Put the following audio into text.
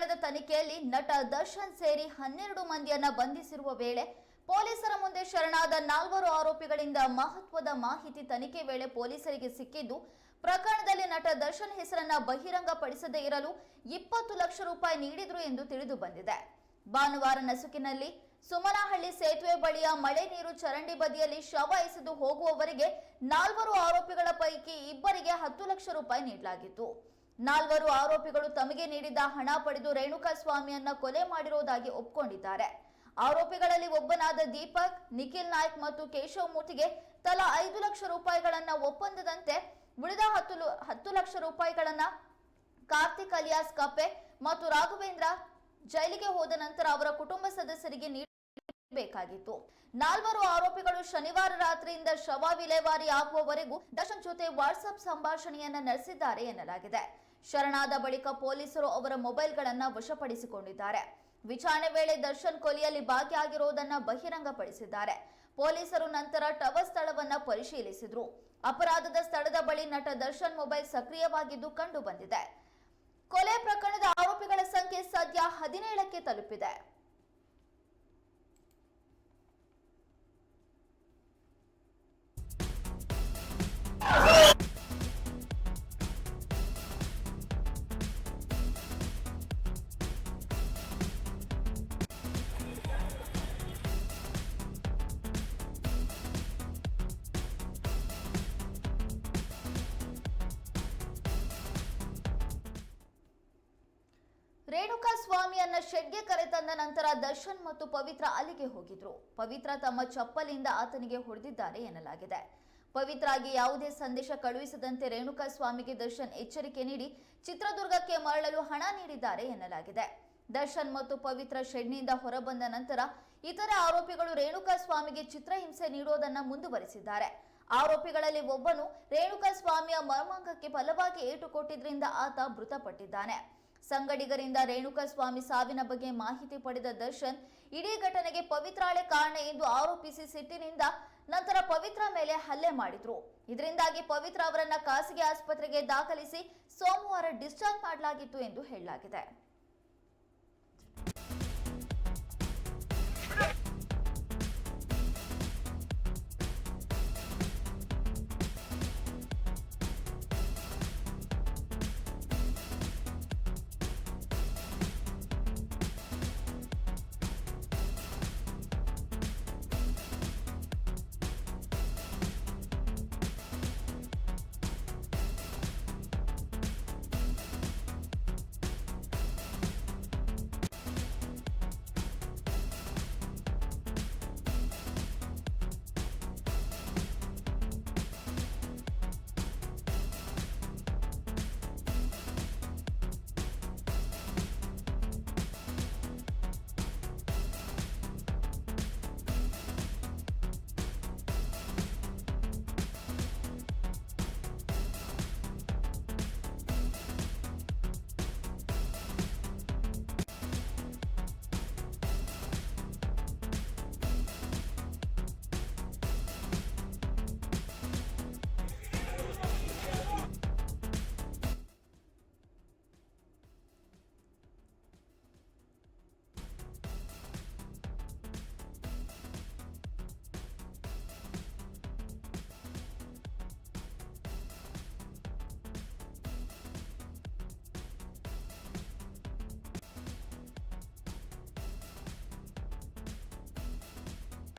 ಪ್ರಕರಣದ ತನಿಖೆಯಲ್ಲಿ ನಟ ದರ್ಶನ್ ಸೇರಿ ಹನ್ನೆರಡು ಮಂದಿಯನ್ನ ಬಂಧಿಸಿರುವ ವೇಳೆ ಪೊಲೀಸರ ಮುಂದೆ ಶರಣಾದ ನಾಲ್ವರು ಆರೋಪಿಗಳಿಂದ ಮಹತ್ವದ ಮಾಹಿತಿ ತನಿಖೆ ವೇಳೆ ಪೊಲೀಸರಿಗೆ ಸಿಕ್ಕಿದ್ದು, ಪ್ರಕರಣದಲ್ಲಿ ನಟ ದರ್ಶನ್ ಹೆಸರನ್ನ ಬಹಿರಂಗಪಡಿಸದೇ ಇರಲು ಇಪ್ಪತ್ತು ಲಕ್ಷ ರೂಪಾಯಿ ನೀಡಿದ್ರು ಎಂದು ತಿಳಿದು ಬಂದಿದೆ. ಭಾನುವಾರ ನಸುಕಿನಲ್ಲಿ ಸುಮನಹಳ್ಳಿ ಸೇತುವೆ ಬಳಿಯ ಮಳೆ ನೀರು ಚರಂಡಿ ಬದಿಯಲ್ಲಿ ಶವ ಎಸೆದು ಹೋಗುವವರಿಗೆ ನಾಲ್ವರು ಆರೋಪಿಗಳ ಪೈಕಿ ಇಬ್ಬರಿಗೆ ಹತ್ತು ಲಕ್ಷ ರೂಪಾಯಿ ನೀಡಲಾಗಿತ್ತು. ನಾಲ್ವರು ಆರೋಪಿಗಳು ತಮಗೆ ನೀಡಿದ ಹಣ ಪಡೆದು ರೇಣುಕಾ ಸ್ವಾಮಿಯನ್ನ ಕೊಲೆ ಮಾಡಿರುವುದಾಗಿ ಒಪ್ಕೊಂಡಿದ್ದಾರೆ. ಆರೋಪಿಗಳಲ್ಲಿ ಒಬ್ಬನಾದ ದೀಪಕ್, ನಿಖಿಲ್ ನಾಯ್ಕ್ ಮತ್ತು ಕೇಶವ್ ಮೂರ್ತಿಗೆ ತಲಾ ಐದು ಲಕ್ಷ ರೂಪಾಯಿಗಳನ್ನ ಒಪ್ಪಂದದಂತೆ ಉಳಿದ ಹತ್ತು ಹತ್ತು ಲಕ್ಷ ರೂಪಾಯಿಗಳನ್ನ ಕಾರ್ತಿಕ್ ಅಲಿಯಾಸ್ ಕಪ್ಪೆ ಮತ್ತು ರಾಘವೇಂದ್ರ ಜೈಲಿಗೆ ಹೋದ ನಂತರ ಅವರ ಕುಟುಂಬ ಸದಸ್ಯರಿಗೆ ನೀಡಬೇಕಾಗಿತ್ತು ನಾಲ್ವರು ಆರೋಪಿಗಳು ಶನಿವಾರ ರಾತ್ರಿಯಿಂದ ಶವ ವಿಲೇವಾರಿ ಆಗುವವರೆಗೂ ದರ್ಶನ್ ಜೊತೆ ವಾಟ್ಸ್ಆಪ್ ಸಂಭಾಷಣೆಯನ್ನ ನಡೆಸಿದ್ದಾರೆ ಎನ್ನಲಾಗಿದೆ. ಶರಣಾದ ಬಳಿಕ ಪೊಲೀಸರು ಅವರ ಮೊಬೈಲ್ಗಳನ್ನು ವಶಪಡಿಸಿಕೊಂಡಿದ್ದಾರೆ. ವಿಚಾರಣೆ ವೇಳೆ ದರ್ಶನ್ ಕೊಲೆಯಲ್ಲಿ ಭಾಗಿಯಾಗಿರುವುದನ್ನು ಬಹಿರಂಗಪಡಿಸಿದ್ದಾರೆ. ಪೊಲೀಸರು ನಂತರ ಟವರ್ ಸ್ಥಳವನ್ನು ಪರಿಶೀಲಿಸಿದ್ರು. ಅಪರಾಧದ ಸ್ಥಳದ ಬಳಿ ನಟ ದರ್ಶನ್ ಮೊಬೈಲ್ ಸಕ್ರಿಯವಾಗಿದ್ದು ಕಂಡುಬಂದಿದೆ. ಕೊಲೆ ಪ್ರಕರಣದ ಆರೋಪಿಗಳ ಸಂಖ್ಯೆ ಸದ್ಯ ಹದಿನೇಳಕ್ಕೆ ತಲುಪಿದೆ. ರೇಣುಕಾ ಸ್ವಾಮಿಯನ್ನ ಶೆಡ್ಗೆ ಕರೆತಂದ ನಂತರ ದರ್ಶನ್ ಮತ್ತು ಪವಿತ್ರ ಅಲ್ಲಿಗೆ ಹೋಗಿದ್ರು. ಪವಿತ್ರ ತಮ್ಮ ಚಪ್ಪಲಿಂದ ಆತನಿಗೆ ಹೊಡೆದಿದ್ದಾರೆ ಎನ್ನಲಾಗಿದೆ. ಪವಿತ್ರಾಗಿ ಯಾವುದೇ ಸಂದೇಶ ಕಳುಹಿಸದಂತೆ ರೇಣುಕಾ ಸ್ವಾಮಿಗೆ ದರ್ಶನ್ ಎಚ್ಚರಿಕೆ ನೀಡಿ ಚಿತ್ರದುರ್ಗಕ್ಕೆ ಮರಳಲು ಹಣ ನೀಡಿದ್ದಾರೆ ಎನ್ನಲಾಗಿದೆ. ದರ್ಶನ್ ಮತ್ತು ಪವಿತ್ರ ಶೆಡ್ನಿಂದ ಹೊರಬಂದ ನಂತರ ಇತರ ಆರೋಪಿಗಳು ರೇಣುಕಾ ಸ್ವಾಮಿಗೆ ಚಿತ್ರಹಿಂಸೆ ನೀಡೋದನ್ನ ಮುಂದುವರಿಸಿದ್ದಾರೆ. ಆರೋಪಿಗಳಲ್ಲಿ ಒಬ್ಬನು ರೇಣುಕಾ ಸ್ವಾಮಿಯ ಮರ್ಮಾಂಗಕ್ಕೆ ಬಲವಾಗಿ ಏಟು ಕೊಟ್ಟಿದ್ರಿಂದ ಆತ ಮೃತಪಟ್ಟಿದ್ದಾನೆ. ಸಂಗಡಿಗರಿಂದ ರೇಣುಕಾ ಸ್ವಾಮಿ ಸಾವಿನ ಬಗ್ಗೆ ಮಾಹಿತಿ ಪಡೆದ ದರ್ಶನ್, ಇಡೀ ಘಟನೆಗೆ ಪವಿತ್ರಾಳೆ ಕಾರಣ ಎಂದು ಆರೋಪಿಸಿ ಸಿಟ್ಟಿನಿಂದ ನಂತರ ಪವಿತ್ರ ಮೇಲೆ ಹಲ್ಲೆ ಮಾಡಿದ್ರು. ಇದರಿಂದಾಗಿ ಪವಿತ್ರ ಅವರನ್ನ ಖಾಸಗಿ ಆಸ್ಪತ್ರೆಗೆ ದಾಖಲಿಸಿ ಸೋಮವಾರ ಡಿಸ್ಚಾರ್ಜ್ ಮಾಡಲಾಗಿತ್ತು ಎಂದು ಹೇಳಲಾಗಿದೆ.